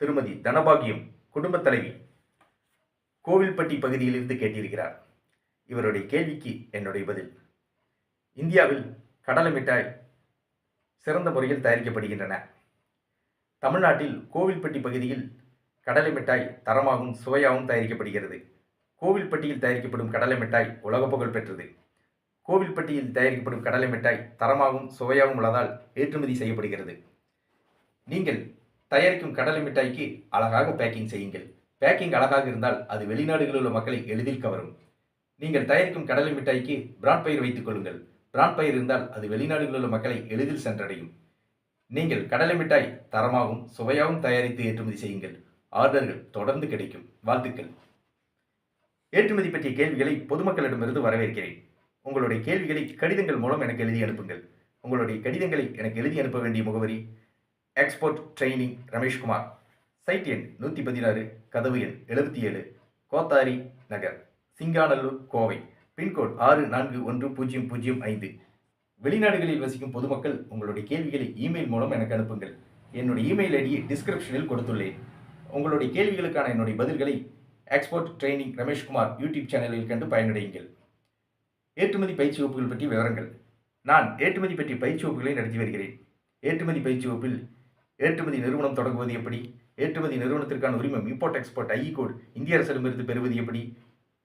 திருமதி தனபாகியம் குடும்பத் தலைவி கோவில்பட்டி பகுதியிலிருந்து கேட்டிருக்கிறார். இவருடைய கேள்விக்கு என்னுடைய பதில். இந்தியாவில் கடலை மிட்டாய் சிறந்த முறையில் தயாரிக்கப்படுகின்றன. தமிழ்நாட்டில் கோவில்பட்டி பகுதியில் கடலை மிட்டாய் தரமாகவும் சுவையாகவும் தயாரிக்கப்படுகிறது. கோவில்பட்டியில் தயாரிக்கப்படும் கடலை மிட்டாய் உலக புகழ் பெற்றது. கோவில்பட்டியில் தயாரிக்கப்படும் கடலை மிட்டாய் தரமாகவும் சுவையாகவும் உள்ளதால் ஏற்றுமதி செய்யப்படுகிறது. நீங்கள் தயாரிக்கும் கடலை மிட்டாய்க்கு அழகாக பேக்கிங் செய்யுங்கள். பேக்கிங் அழகாக இருந்தால் அது வெளிநாடுகளில் உள்ள மக்களை எளிதில் கவரும். நீங்கள் தயாரிக்கும் கடலை மிட்டாய்க்கு பிராண்ட் பயிர் வைத்துக் கொள்ளுங்கள். பிராண்ட் பயிர் இருந்தால் அது வெளிநாடுகளில் உள்ள மக்களை எளிதில் சென்றடையும். நீங்கள் கடலை மிட்டாய் தரமாகவும் சுவையாகவும் தயாரித்து ஏற்றுமதி செய்யுங்கள். ஆர்டர்கள் தொடர்ந்து கிடைக்கும். வாழ்த்துக்கள். ஏற்றுமதி பற்றிய கேள்விகளை பொதுமக்களிடமிருந்து வரவேற்கிறேன். உங்களுடைய கேள்விகளை கடிதங்கள் மூலம் எனக்கு எழுதி அனுப்புங்கள். உங்களுடைய கடிதங்களை எனக்கு எழுதி அனுப்ப வேண்டிய முகவரி எக்ஸ்போர்ட் ட்ரைனிங் ரமேஷ்குமார் சைட் எண் நூற்றி பதினாறு கதவு எண் எழுபத்தி ஏழு கோத்தாரி நகர் சிங்காநல்லூர் கோவை. பின்கோட் ஆறு நான்கு ஒன்று பூஜ்ஜியம் பூஜ்ஜியம் ஐந்து. வெளிநாடுகளில் வசிக்கும் பொதுமக்கள் உங்களுடைய கேள்விகளை இமெயில் மூலம் எனக்கு அனுப்புங்கள். என்னுடைய இமெயில் ஐடியை டிஸ்கிரிப்ஷனில் கொடுத்துள்ளேன். உங்களுடைய கேள்விகளுக்கான என்னுடைய பதில்களை எக்ஸ்போர்ட் ட்ரைனிங் ரமேஷ்குமார் யூடியூப் சேனலில் கண்டு பயனடையுங்கள். ஏற்றுமதி பயிற்சி வகுப்புகள் பற்றி விவரங்கள். நான் ஏற்றுமதி பற்றிய பயிற்சி வகுப்புகளை நடத்தி வருகிறேன். ஏற்றுமதி பயிற்சி வகுப்பில் ஏற்றுமதி நிறுவனம் தொடங்குவது எப்படி? ஏற்றுமதி நிறுவனத்திற்கான உரிமம் இம்போர்ட் எக்ஸ்போர்ட் ஐஇ கோட் இந்திய அரசிடமிருந்து பெறுவது எப்படி?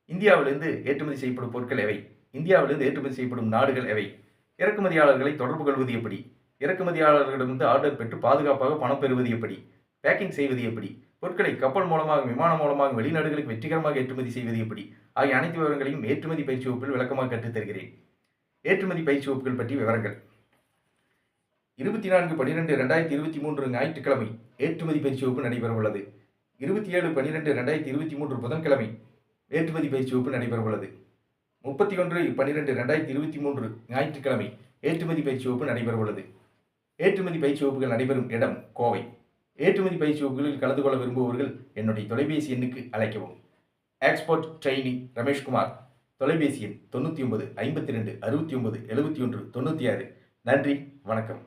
இந்தியாவிலிருந்து ஏற்றுமதி செய்யப்படும் பொருட்கள் எவை? இந்தியாவிலிருந்து ஏற்றுமதி செய்யப்படும் நாடுகள் எவை? இறக்குமதியாளர்களை தொடர்பு கொள்வது எப்படி? இறக்குமதியாளர்களிடமிருந்து ஆர்டர் பெற்று பாதுகாப்பாக பணம் பெறுவது எப்படி? பேக்கிங் செய்வது எப்படி? பொருட்களை கப்பல் மூலமாக விமானம் மூலமாக வெளிநாடுகளுக்கு வெற்றிகரமாக ஏற்றுமதி செய்வது எப்படி? ஆகிய அனைத்து விவரங்களையும் ஏற்றுமதி பயிற்சி வகுப்பில் விளக்கமாக கற்றுத் தருகிறேன் ஏற்றுமதி பயிற்சி வகுப்புகள் பற்றி விவரங்கள். இருபத்தி நான்கு பன்னிரெண்டு ரெண்டாயிரத்தி இருபத்தி மூன்று ஞாயிற்றுக்கிழமை ஏற்றுமதி பயிற்சி வகுப்பு நடைபெறவுள்ளது. இருபத்தி ஏழு பன்னிரெண்டு ரெண்டாயிரத்தி இருபத்தி மூன்று புதன்கிழமை ஏற்றுமதி பயிற்சி வகுப்பு நடைபெறவுள்ளது. முப்பத்தி ஒன்று பன்னிரெண்டு ரெண்டாயிரத்தி இருபத்தி மூன்று ஞாயிற்றுக்கிழமை ஏற்றுமதி பயிற்சி வகுப்பு நடைபெறவுள்ளது. ஏற்றுமதி பயிற்சி வகுப்புகள் நடைபெறும் இடம் கோவை. ஏற்றுமதி பயிற்சி வகுப்புகளில் கலந்து கொள்ள விரும்புபவர்கள் என்னுடைய தொலைபேசி எண்ணுக்கு அழைக்கவும். எக்ஸ்போர்ட் ட்ரெயினிங் ரமேஷ்குமார் தொலைபேசி எண் தொண்ணூற்றி ஒன்பது ஐம்பத்தி ரெண்டு அறுபத்தி ஒன்பது எழுபத்தி ஒன்று தொண்ணூற்றி ஆறு. நன்றி வணக்கம்.